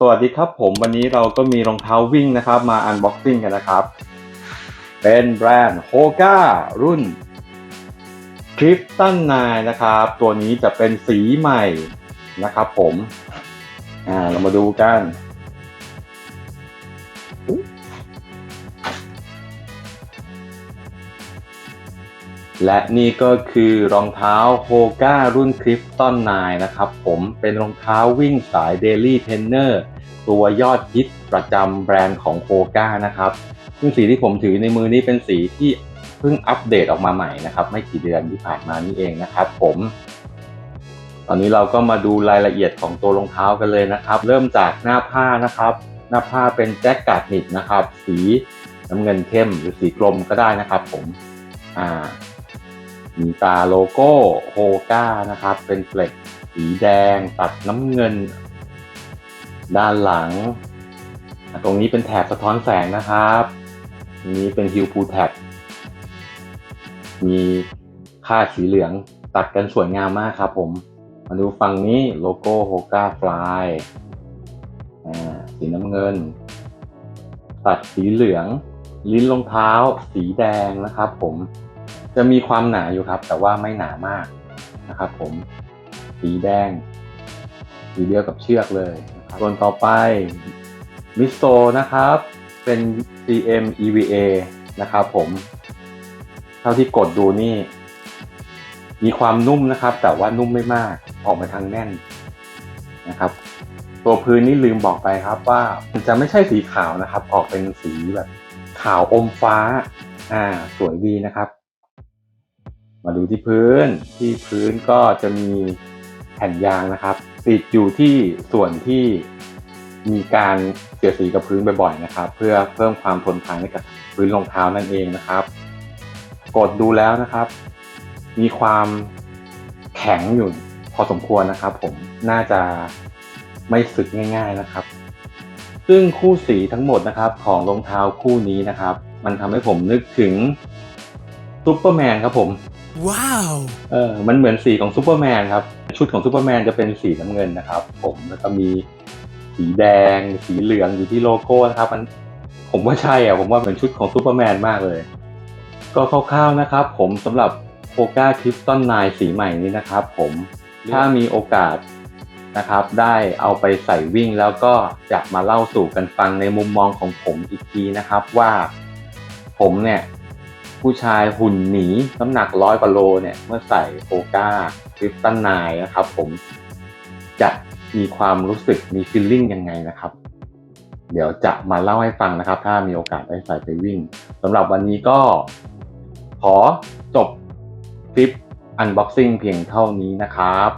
สวัสดีครับผมวันนี้เราก็มีรองเท้าวิ่งนะครับ มาอันบ็อกซิ่งกันนะครับ เป็นแบรนด์โฮก้ารุ่น c r i p t o n 9นะครับ ตัวนี้จะเป็นสีใหม่นะครับผม อ่าเรามาดูกัน และนี่ก็คือรองเท้า Hoka รุ่น Clifton 9นะครับผมเป็นรองเท้าวิ่งสาย Daily Trainer ตัวยอดฮิตประจำแบรนด์ของ Hoka นะครับซึ่งสีที่ผมถือในมือนี้เป็นสีที่เพิ่งอัปเดตออกมาใหม่นะครับไม่กี่เดือนที่ผ่านมานี่เองนะครับผมตอนนี้เราก็มาดูรายละเอียดของตัวรองเท้ากันเลยนะครับ เริ่มจากหน้าผ้านะครับ หน้าผ้าเป็นแจ็คกาดนิดนะครับ สีน้ำเงินเข้มหรือสีกลมก็ได้นะครับ ผมอ่า มีตาโลโก้โฮก้านะครับ เป็นเฟล็กสีแดงตัดน้ำเงิน ด้านหลัง ตรงนี้เป็นแถบสะท้อนแสงนะครับนี้เป็นฮิวพูแท็บมีค่าสีเหลืองตัดกันสวยงามมากครับผม มาดูฝั่งนี้โลโก้โฮก้าฟลายอ่าสีน้ำเงิน ตัดสีเหลือง ลิ้นรองเท้า สีแดงนะครับผม จะมีความหนาอยู่ครับ แต่ว่าไม่หนามากนะครับ ผมสีแดงสีเดียวกับเชือกเลยครับส่วนต่อไปมิโซนะครับเป็น CM EVA นะครับผม เท่าที่กดดูนี่ มีความนุ่มนะครับ แต่ว่านุ่มไม่มากออกมาทางแน่นนะครับ ตัวพื้นนี่ลืมบอกไปครับว่ามันจะไม่ใช่สีขาวนะครับ ออกเป็นสีแบบขาวอมฟ้า อ่า สวยดีนะครับ มาดูที่พื้นที่พื้นก็จะมีแผ่นยางนะครับ ติดอยู่ที่ส่วนที่มีการเสียดสีกับพื้นบ่อยๆนะครับ เพื่อเพิ่มความทนทานให้กับพื้นรองเท้านั่นเองนะครับ กดดูแล้วนะครับ มีความแข็งอยู่พอสมควรนะครับ ผมน่าจะไม่สึกง่าย ๆนะครับ ซึ่งคู่สีทั้งหมดนะครับ ของรองเท้าคู่นี้นะครับ มันทำให้ผมนึกถึงซูเปอร์แมนครับผม Wow! เออมันเหมือนสีของซูเปอร์แมนครับชุดของซูเปอร์แมนจะเป็นสีน้ำเงินนะครับ ผมแล้วก็มีสีแดง สีเหลืองอยู่ที่โลโก้นะครับมันผมว่าใช่อะผมว่าเป็นชุดของซูเปอร์แมนมากเลย ก็คร่าวๆนะครับ ผมสำหรับโ o ก a คริสตันไนสีใหม่นี้นะครับ ผมถ้ามีโอกาสนะครับ ได้เอาไปใส่วิ่งแล้วก็จะมาเล่าสู่กันฟังในมุมมองของผมอีกทีนะครับ ว่าผมเนี่ย ผู้ชายหุ่นหนีน้ำหนักร้อยกว่าโลเนี่ยเมื่อใส่โอก้าคริสตันไนนะครับผมจะมีความรู้สึกมีฟีลลิ่งยังไงนะครับ เดี๋ยวจะมาเล่าให้ฟังนะครับ ถ้ามีโอกาสได้ใส่ไปวิ่งสำหรับวันนี้ก็ขอจบคลิป unboxing เพียงเท่านี้นะครับ